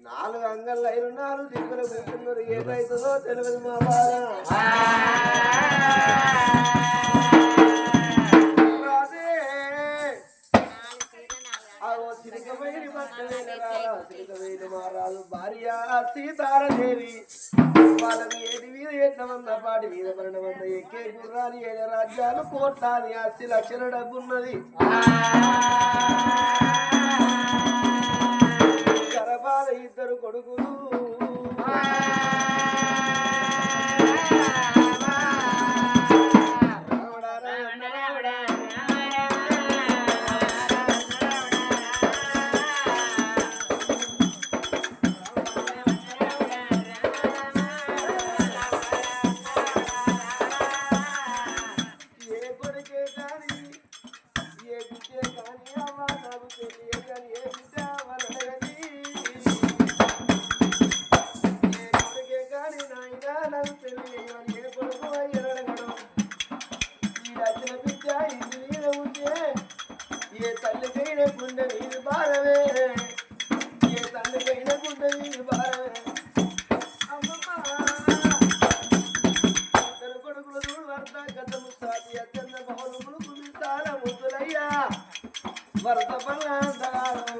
నాలుగు అంగళ్ళు అయిన నాలుగు కూర్చున్నారు ఏదైతుందో తెలియదు మా భార్య సీతారదేవి వాళ్ళని ఏది మీద ఎట్ల పాటి మీద పడిన ఎక్కే గుర్రాలు ఏడు రాజ్యాలు కోట్లాది అస్సి లక్షల డబ్బున్నది ఇద్దరు కొడుకులు. వరద పల్లాంతరాలు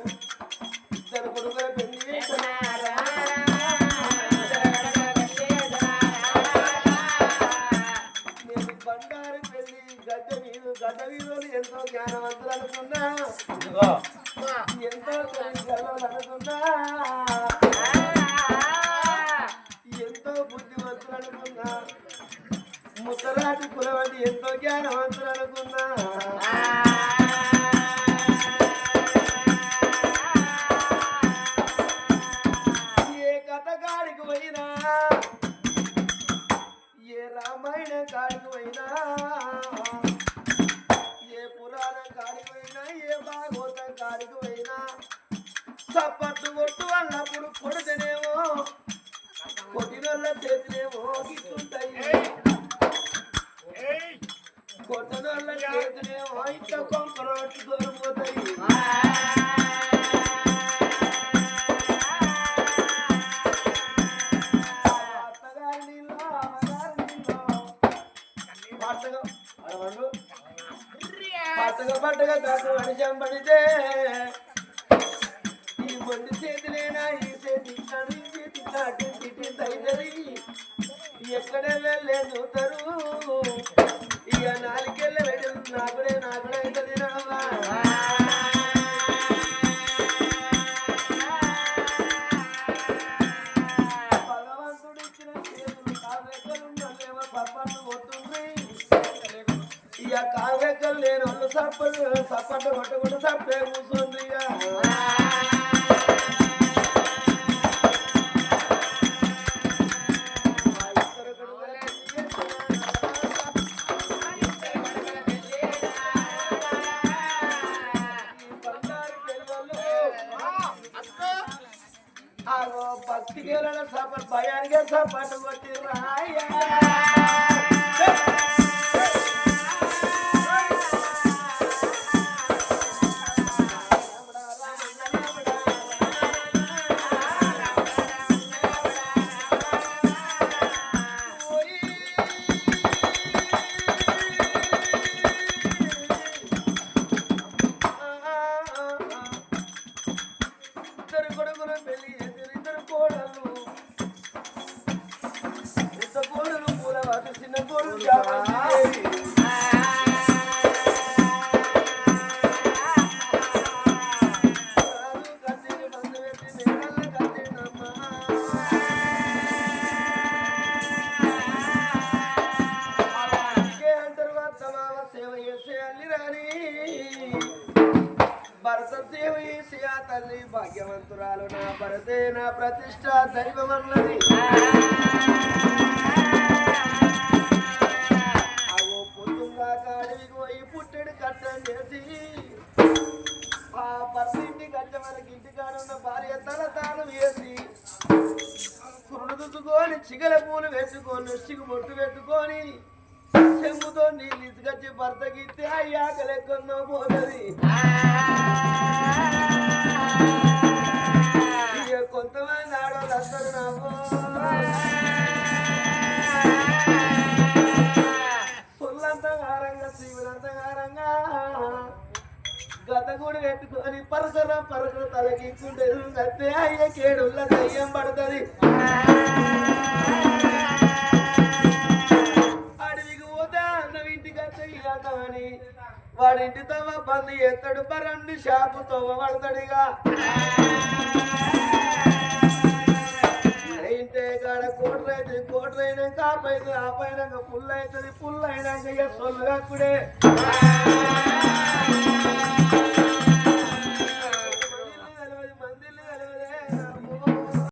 ఇద్దరు కొడుకుల పెళ్ళి చేస్తున్నారా? నేను బంగారు పెళ్ళి గడ్డ గడ్డ వీరులు ఎంతో జ్ఞానవంతులు అనుకున్నా ఎంతో తెలివిగలవాళ్ళు అనుకున్నా ఎంతో బుద్ధివంతులు అనుకున్నా ముత్తరాటి కులవంటి ఎంతో జ్ఞానవంతులు అనుకున్నా చప్పట్లు కొట్టు అన్నప్పుడు కొడితేనేమో కొట్టినోళ్ళ చేతినేమో గిట్టుంటాయి కొట్టనోళ్ళ చేతినేమో ఇంత కొంపరోట్టు దూరపోతాయి అత్తగారి నీళ్ళు, అమ్మగారి నీళ్ళు. పట్టగా పట్టగా పట్టగా పడితే కొన్ని చేతిలేనా ఈ చేతి. కాదు, ఈ చేతి కాటు తిట్టి తైదరి ఎక్కడ వెళ్ళలేదు చూతరు ఇక నాలుగేళ్ళ వెళ్ళదు నాకుడే నాకుడే అవుతుంది రావా. భగవంతుడు ఇచ్చిన చేతులు కావ్యకలుండలేవో సప్పట్లు కొట్టుంది ఇక కావ్యకలు నేను సప్పలు సప్పట్లు కొట్టకుండా సప్పే కూర్చోండి ఇక. सपट बयान गे सपट वटी తల్లి భాగ్యవంతురాలు నా భరతే నా ప్రతిష్ట దైవమన్నది. అవో పొద్దుందాక అడవికి పోయి పుట్టెడు కట్టం చేసి ఆ భర్త ఇంటి కట్ట మనకి భార్య తల తాను వేసి కురుడు చిగల పూలు వేసుకొని నుష్టికి బొట్టు పెట్టుకొని చెంబుతో నీళ్ళు ఇసుకొచ్చి భర్తకి ఇస్తే అయ్యాక లెక్కన్నో పోతుంది. కొంతమంది ఆడవాళ్ళు అందరూ నాకు. పుల్లంతగారంగా శివులంతగారంగా గత కూడా పెట్టుకొని పరకర పరకర తలకించుంటే అయ్యే కేడుల్ల దయ్యం పడుతుంది. అని వాడింటి తవ బంది ఎత్తడు పరండి షాపు తవ్వ పడతాడిగా. అయితే కాడ కోట్లయితే కోట్లయినాక ఆ పైన ఆ పైన పుల్ అవుతుంది పుల్ అయినాక ఇక సొల్లు